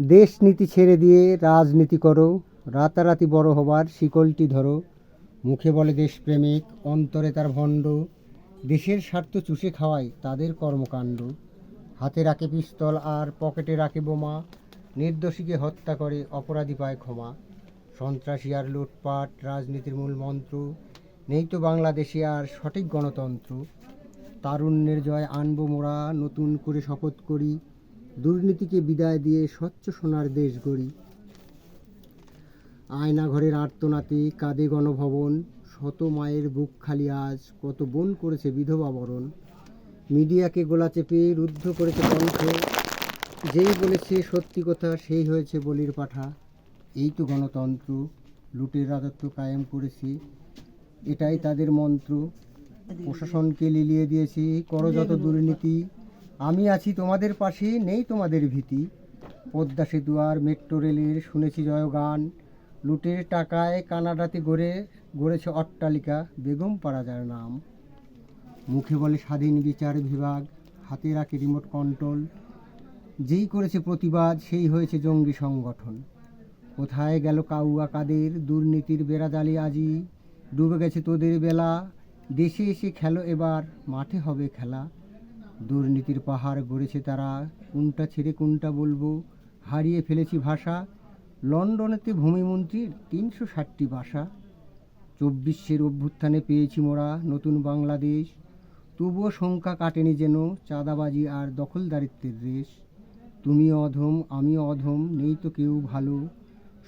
দেশ নীতি ছেড়ে দিয়ে রাজনীতি করো, রাতারাতি বড় হবার শিকলটি ধরো। মুখে বলে দেশপ্রেমিক, অন্তরে তার ভণ্ড। দেশের স্বার্থ চুষে খাওয়ায় তাদের কর্মকাণ্ড। হাতে রাখে পিস্তল আর পকেটে রাখে বোমা। নির্দোষীকে হত্যা করে অপরাধী পায় ক্ষমা। সন্ত্রাসী আর লুটপাট রাজনীতির মূল মন্ত্র। নেই তো বাংলাদেশে আর সঠিক গণতন্ত্র। তারুণ্যের জয় আনব মোরা, নতুন করে শপথ করি। দুর্নীতিকে বিদায় দিয়ে স্বচ্ছ সোনার দেশ গড়ি। আয়না ঘরের আর্তনাতে কাঁদে গণভবন শত মায়ের বুক খালি আজ কত বোন করেছে বিধবা বরণ মিডিয়াকে গোলা চেপে রুদ্ধ করেছে কণ্ঠ যেই বলেছে সত্যি কথা সেই হয়েছে বলির পাঠা। এই তো গণতন্ত্র লুটের রাজত্ব কায়েম করেছে এটাই তাদের মন্ত্র। প্রশাসনকে লিলিয়ে দিয়েছি করো যত দুর্নীতি আমি আছি তোমাদের পাশে, নেই তোমাদের ভীতি। পদ্মা সেতু আর মেট্রো রেলের, শুনেছি জয়গান। লুটের টাকায় কানাডাতে গড়ে, গড়েছে অট্টালিকা, বেগম পাড়া যার নাম। মুখে বলে স্বাধীন বিচার বিভাগ, হাতে রাখে রিমোট কন্ট্রোল। যেই করেছে প্রতিবাদ, সেই হয়েছে জঙ্গি সংগঠন। কোথায় গেল কাউয়া কাদের, দুর্নীতির বেড়াজালি আজি? ডুবে গেছে তোদের বেলা। দেশে এসে খেলো এবার, মাঠে হবে খেলা। দুর্নীতির পাহাড় গড়েছে তারা। কোনটা ছেড়ে কোনটা বলব? হারিয়ে ফেলেছি ভাষা। লন্ডনেতে ভূমিমন্ত্রীর তিনশো ষাটটি বাসা। চব্বিশের অভ্যুত্থানে পেয়েছি মোরা নতুন বাংলাদেশ। তবুও সংখ্যা কাটেনি যেন চাঁদাবাজি আর দখলদারিত্বের রেশ। তুমি অধম আমি অধম, নেই তো কেউ ভালো।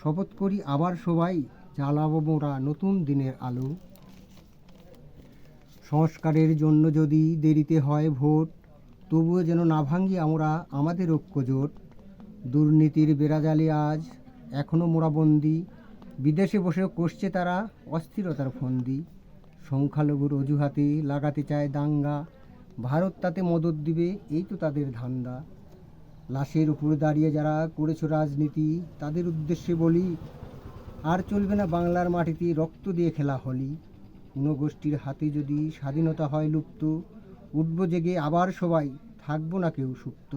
শপথ করি আবার সবাই, জ্বালাবো মোরা নতুন দিনের আলো। সংস্কারের জন্য যদি দেরিতে হয় ভোট তবুও যেন না ভাঙ্গি আমরা আমাদের ঐক্যজোট। দুর্নীতির বেড়াজালি আজ এখনও মোরাবন্দি বিদেশে বসে কষছে তারা অস্থিরতার ফন্দি। সংখ্যালঘুর অজুহাতে লাগাতে চায় দাঙ্গা। ভারত তাতে মদত দিবে, এই তো তাদের ধান্দা। লাশের উপরে দাঁড়িয়ে যারা করেছ রাজনীতি, তাদের উদ্দেশ্যে বলি, আর চলবে না বাংলার মাটিতে রক্ত দিয়ে খেলা হলি। কোনো গোষ্ঠীর হাতে যদি স্বাধীনতা হয় লুপ্ত উঠবো জেগে আবার সবাই থাকব না কেউ সুপ্ত।